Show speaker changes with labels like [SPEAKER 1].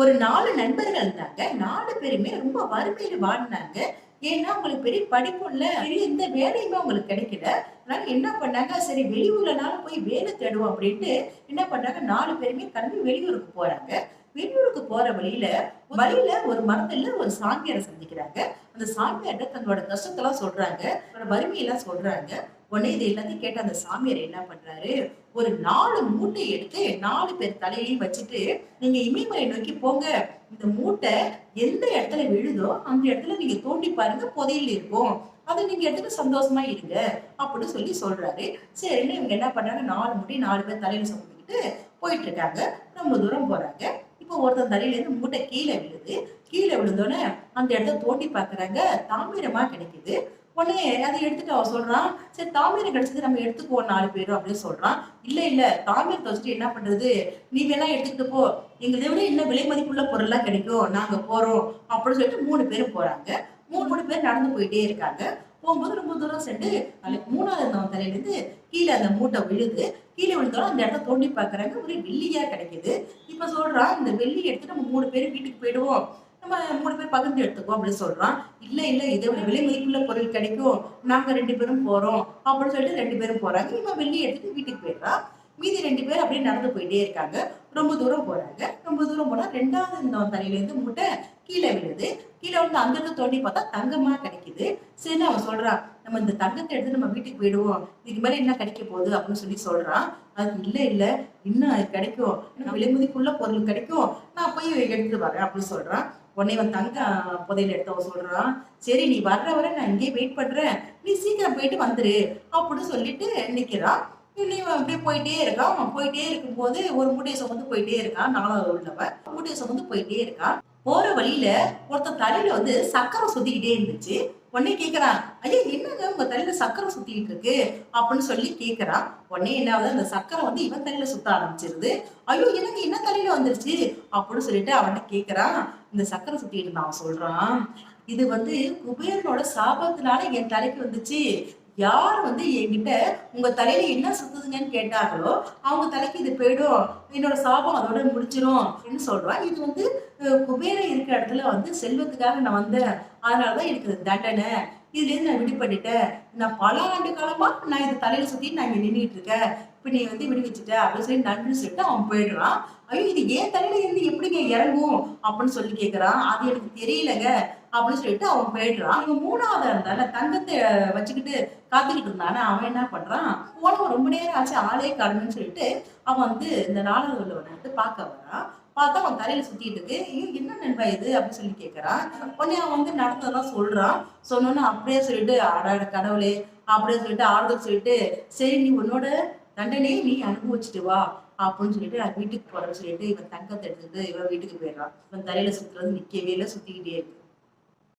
[SPEAKER 1] ஒரு நாலு நண்பர்கள் இருந்தாங்க. நாலு பேருமே ரொம்ப வறுமையில வாழ்ந்தாங்க. ஏன்னா அவங்களுக்கு பெரிய படிப்பு இல்லை. பெரிய எந்த வேலையுமே அவங்களுக்கு கிடைக்கல. அதனால என்ன பண்ணாங்க? சரி வெளியூர்லனாலும் போய் வேலை தேடுவோம் அப்படின்ட்டு என்ன பண்ணாங்க நாலு பேருமே கிளம்பி வெளியூருக்கு போறாங்க. வெளியூருக்கு போற வழியில வழியில ஒரு மரத்துல ஒரு சாமியாரை சந்திக்கிறாங்க. அந்த சாமியார்கிட்ட தங்களோட கஷ்டத்தெல்லாம் சொல்றாங்க. வறுமையெல்லாம் சொல்றாங்க. உடனே இது எல்லாத்தையும் கேட்ட அந்த சாமியார் என்ன பண்றாரு? ஒரு நாலு மூட்டை எடுத்து நாலு பேர் தலையிலையும் வச்சுட்டு நீங்க இமயமலை நோக்கி போங்க. இந்த மூட்டை எந்த இடத்துல விழுதோ அந்த இடத்துல நீங்க தோண்டி பாருங்க புதையல் இருக்கும். அதை நீங்க எடுத்துட்டு சந்தோஷமா இருங்க அப்படின்னு சொல்லி சொல்றாரு. சரின்னு இவங்க என்ன பண்றாங்க? நாலு மூட்டை நாலு பேர் தலையில சுமந்துக்கிட்டு போயிட்டு இருக்காங்க ரொம்ப தூரம் போறாங்க. இப்போ ஒருத்தன் தலையில இருந்து மூட்டை கீழே விழுது. கீழே விழுந்தோடனே அந்த இடத்த தோண்டி பாக்குறாங்க தாமிரமா கிடைக்குது. பொண்ணுங்க அதை எடுத்துட்டு அவன் சொல்றான் சரி தாமிரம் கிடைச்சது நம்ம எடுத்துக்குவோம் நாலு பேரும் அப்படின்னு சொல்றான். இல்ல இல்ல தாமிரத்தை வச்சுட்டு என்ன பண்றது? நீ வேணா எடுத்துக்கிட்டு போ. எங்களை விட இன்னும் விலை மதிப்புள்ள பொருள்லாம் கிடைக்கும். நாங்க போறோம் அப்படின்னு சொல்லிட்டு மூணு பேரும் போறாங்க. மூணு மூணு பேர் நடந்து போயிட்டே இருக்காங்க. போகும்போது ரொம்ப தூரம் சென்று நாளைக்கு மூணாவது இருந்தவன் தலையிலிருந்து கீழே அந்த மூட்டை விழுது. கீழே விழுந்தாலும் அந்த இடத்த தோண்டி பாக்குறாங்க. ஒரு வெள்ளியா கிடைக்குது. இப்ப சொல்றான் இந்த வெள்ளி எடுத்து நம்ம மூணு பேரும் வீட்டுக்கு போயிடுவோம். நம்ம மூணு பேர் பகிர்ந்து எடுத்துக்குவோம் அப்படின்னு சொல்றான். இல்ல இல்ல இதை விட விலை மதிப்புள்ள பொருள் கிடைக்கும். நாங்க ரெண்டு பேரும் போறோம் அப்படின்னு சொல்லிட்டு ரெண்டு பேரும் போறாங்க. இவன் வெள்ளி எடுத்துட்டு வீட்டுக்கு போயிடுறான். மீதி ரெண்டு பேர் அப்படியே நடந்து போயிட்டே இருக்காங்க. ரொம்ப தூரம் போறாங்க. ரொம்ப தூரம் போனா ரெண்டாவது இந்த தலையிலேருந்து மூட்டை கீழே விழுது. கீழே வந்து அந்த தோண்டி பார்த்தா தங்கமா கிடைக்குது. சரி அவன் சொல்றான். நம்ம இந்த தங்கத்தை எடுத்து நம்ம வீட்டுக்கு போயிடுவோம். இதுக்கு மேலே என்ன கிடைக்க போகுது அப்படின்னு சொல்லி சொல்றான். அது இல்லை இல்லை. இன்னும் அது கிடைக்கும். விலைமதிக்குள்ள பொருள் கிடைக்கும். நான் போய் எடுத்துட்டு வரேன் அப்படின்னு சொல்றான். உடனே அவன் தங்க புதையில எடுத்தவன் சொல்றான். சரி நீ வர்ற வரை நான் இங்கேயே வெயிட் பண்றேன். நீ சீக்கிரம் போயிட்டு வந்துரு அப்படின்னு சொல்லிட்டு நிக்கிறான். இவன் அப்படியே போயிட்டே இருக்கான். அவன் போயிட்டே இருக்கும்போது ஒரு மூட்டையை சுமந்து போயிட்டே இருக்கான் நாலாவது உள்ளவன். மூட்டையை சுமந்து போயிட்டே இருக்கான். போற வழியில ஒருத்தன் தலையில வந்து சக்கரம் சுத்திக்கிட்டே இருந்துச்சு. உடனே கேட்கறான் ஐயா என்னங்க உங்க தலையில சக்கரம் சுத்திக்கிட்டு இருக்கு? அப்படின்னு சொல்லி கேட்கறான் உடனே என்ன ஆகுது? அந்த சக்கரம் வந்து இவன் தலையில சுத்த ஆரம்பிச்சிருது. ஐயோ எனக்கு என்ன தலையில வந்துருச்சு? அப்படின்னு சொல்லிட்டு அவன்கிட்ட கேட்கறான் இந்த சக்கரம் சுத்திட்டு இருந்தான் அவன் சொல்றான் இது வந்து குபேரனோட சாபத்தினால என் தலைக்கு வந்துச்சு. யார் வந்து என்கிட்ட உங்க தலையில என்ன சுத்துதுங்கன்னு கேட்டாங்களோ அவங்க தலைக்கு இது போயிடும். என்னோட சாபம் அதோட முடிச்சிடும் அப்படின்னு சொல்றான் இது வந்து குபேர இருக்கிற இடத்துல வந்து செல்வத்துக்காக நான் வந்தேன். அதனாலதான் எனக்கு இது தண்டனை. இதுல இருந்து நான் விடுபட்டுட்டேன். நான் பல ஆண்டு காலமா நான் இந்த தலையில சுத்தி நான் இங்க நின்றுட்டு இருக்கேன். இப்ப நீ வந்து விடுவிச்சுட்ட அப்படின்னு சொல்லி நன்றி சொல்லிட்டு அவன் போயிடுறான். ஐயோ இது ஏன் தலையில இருந்து எப்படிங்க இறங்கும் அப்படின்னு சொல்லி கேக்குறான். அது எனக்கு தெரியலங்க. அப்படின்னு சொல்லிட்டு அவன் போயிடுறான். இவன் மூணாவது இருந்தால தங்கத்தை வச்சுக்கிட்டு காத்துக்கிட்டு இருந்தானே அவன் என்ன பண்றான்? போனவன் ரொம்ப நேரம் ஆச்சு ஆளே காணும்னு சொல்லிட்டு அவன் வந்து இந்த நாலாவது உள்ளவனை வந்து பார்க்க வரான். பார்த்தா அவன் தலையில சுத்திட்டு இருக்கு. ஐயோ என்ன நண்பா இது? அப்படின்னு சொல்லி கேட்கறான் உடனே அவன் வந்து நடந்ததெல்லாம் சொல்றான். சொன்னோன்னு அப்படியே சொல்லிட்டு ஆடாட கடவுளே அப்படியே சொல்லிட்டு ஆறுதல் சொல்லிட்டு சரி நீ உன்னோட தண்டனையை நீ அனுபவிச்சுட்டு வா அப்படின்னு சொல்லிட்டு நான் வீட்டுக்கு போறேன்னு சொல்லிட்டு இவன் தங்கத்தை எடுத்துட்டு இவன் வீட்டுக்கு போயிடுறான். இவன் தலையில சுத்துறது நிக்கவே இல்லை சுத்திக்கிட்டே இருக்கு.